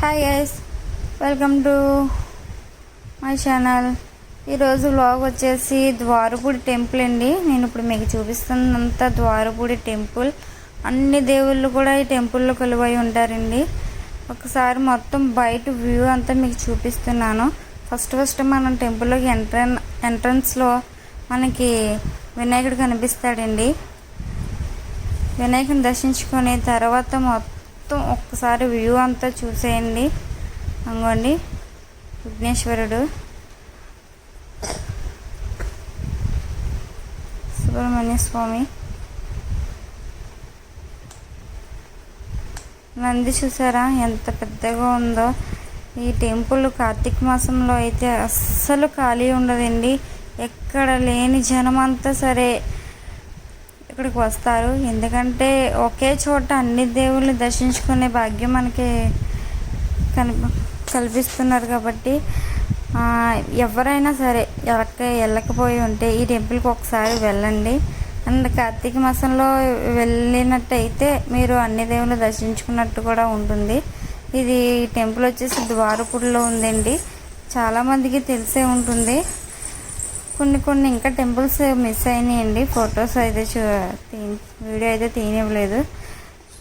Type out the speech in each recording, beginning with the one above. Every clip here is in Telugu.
Hi guys welcome to my channel ఈరోజు వ్లాగ్ వచ్చేసి ద్వారపూడి టెంపుల్ అండి. నేను ఇప్పుడు మీకు చూపిస్తున్నంత ద్వారపూడి టెంపుల్ అన్ని దేవుళ్ళు కూడా ఈ టెంపుల్లో కొలువై ఉంటారండి. ఒకసారి మొత్తం బయట వ్యూ అంతా మీకు చూపిస్తున్నాను. ఫస్ట్ ఫస్ట్ మనం టెంపుల్లోకి ఎంట్రన్ ఎంట్రన్స్లో మనకి వినాయకుడు కనిపిస్తాడండి. వినాయకుని దర్శించుకుని తర్వాత మొత్తం మొత్తం ఒక్కసారి వ్యూ అంతా చూసేయండి. అంగోండి. విఘ్నేశ్వరుడు. సుబ్రహ్మణ్య స్వామి. నంది చూసారా? ఎంత పెద్దగా ఉందో. ఈ టెంపుల్ కార్తీక మాసంలో అయితే అస్సలు ఖాళీ ఉండదండి. ఎక్కడ లేని జనం అంతా సరే. ఇక్కడికి వస్తారు. ఎందుకంటే ఒకే చోట అన్ని దేవుళ్ళని దర్శించుకునే భాగ్యం మనకి కని కల్పిస్తున్నారు కాబట్టి ఎవరైనా సరే ఎవరికి వెళ్ళకపోయి ఉంటే ఈ టెంపుల్కి ఒకసారి వెళ్ళండి. అండ్ కార్తీక మాసంలో వెళ్ళినట్టయితే మీరు అన్ని దేవుళ్ళు దర్శించుకున్నట్టు కూడా ఉంటుంది. ఇది టెంపుల్ వచ్చేసి ద్వారపూడిలో ఉందండి. చాలామందికి తెలిసే ఉంటుంది. కొన్ని కొన్ని ఇంకా టెంపుల్స్ మిస్ అయినాయండి. ఫొటోస్ అయితే చూ తీ వీడియో అయితే తీయనివ్వలేదు.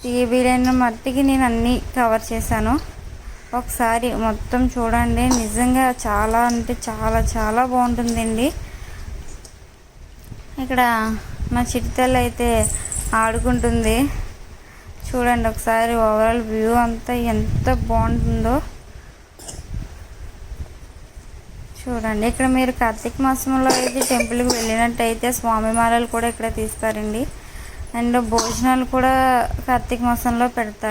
తీ- వీలైన మట్టికి నేను అన్నీ కవర్ చేశాను. ఒకసారి మొత్తం చూడండి. నిజంగా చాలా అంటే చాలా చాలా బాగుంటుందండి. ఇక్కడ మా చిటితల్లి అయితే ఆడుకుంటుంది. చూడండి ఒకసారి ఓవరాల్ వ్యూ అంతా ఎంత బాగుంటుందో. చూడండి. ఇక్కడ మీరు కార్తీక మాసంలో అయితే టెంపుల్కి వెళ్ళినట్టయితే స్వామి మాలలు కూడా ఇక్కడ తీస్తారండి. అండ్ భోజనాలు కూడా కార్తీక మాసంలో పెడతారు.